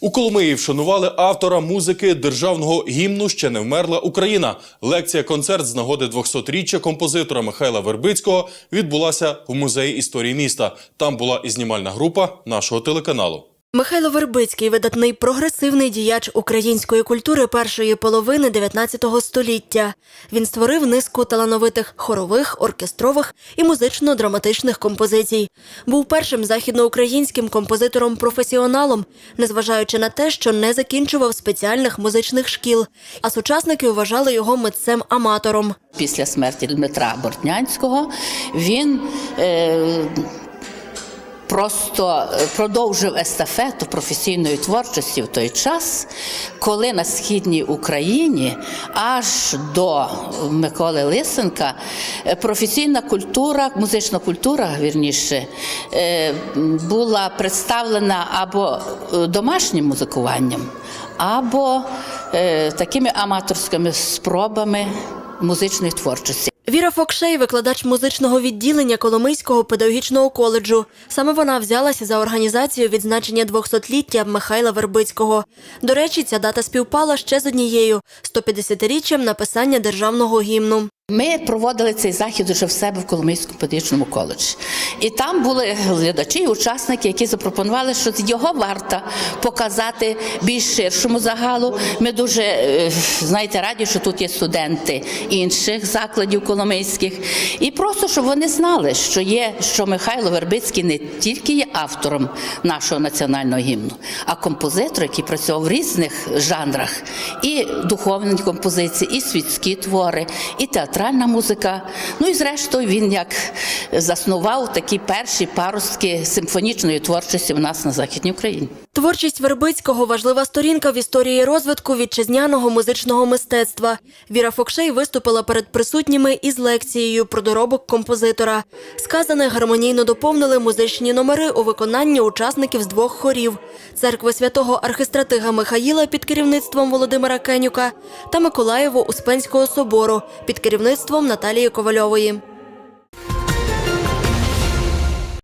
У Коломиї вшанували автора музики державного гімну Ще не вмерла Україна. Лекція-концерт з нагоди 200-річчя композитора Михайла Вербицького відбулася в музеї історії міста. Там була і знімальна група нашого телеканалу. Михайло Вербицький видатний прогресивний діяч української культури першої половини 19 століття. Він створив низку талановитих хорових, оркестрових і музично-драматичних композицій. Був першим західноукраїнським композитором-професіоналом, незважаючи на те, що не закінчував спеціальних музичних шкіл, а сучасники вважали його митцем-аматором. Після смерті Дмитра Бортнянського він е, просто е, продовжив естафету професійної творчості в той час, коли на східній Україні аж до Миколи Лисенка е, професійна культура, музична культура, вірніше, е, була представлена або домашнім музикуванням, або такими аматорськими спробами музичної творчості. Віра Фокшей, викладач музичного відділення Коломийського педагогічного коледжу. Саме вона взялася за організацію відзначення 200-ліття Михайла Вербицького. До речі, ця дата співпала ще з однією 150-річчям написання державного гімну. Ми проводили цей захід уже в себе в Коломийському педагогічному коледжі. І там були глядачі, учасники, які запропонували, що його варто показати більш ширшому загалу. Ми дуже е, знаєте, раді, що тут є студенти інших закладів коломийських. І просто щоб вони знали, що є, що Михайло Вербицький не тільки є автором нашого національного гімну, а композитор, який працював в різних жанрах, і духовні композиції, і світські твори, і театральна музика. Ну і зрештою він як заснував такі перші паростки симфонічної творчості в нас на Західній Україні. Творчість Вербицького важлива сторінка в історії розвитку вітчизняного музичного мистецтва. Віра Фокшей виступила перед присутніми із лекцією про доробок композитора. Сказане гармонійно доповнили музичні номери у виконанні учасників з двох хорів церкви святого архистратига Михаїла під керівництвом Володимира Кенюка та Миколаєво Успенського собору під керівництвом Наталії Ковальової.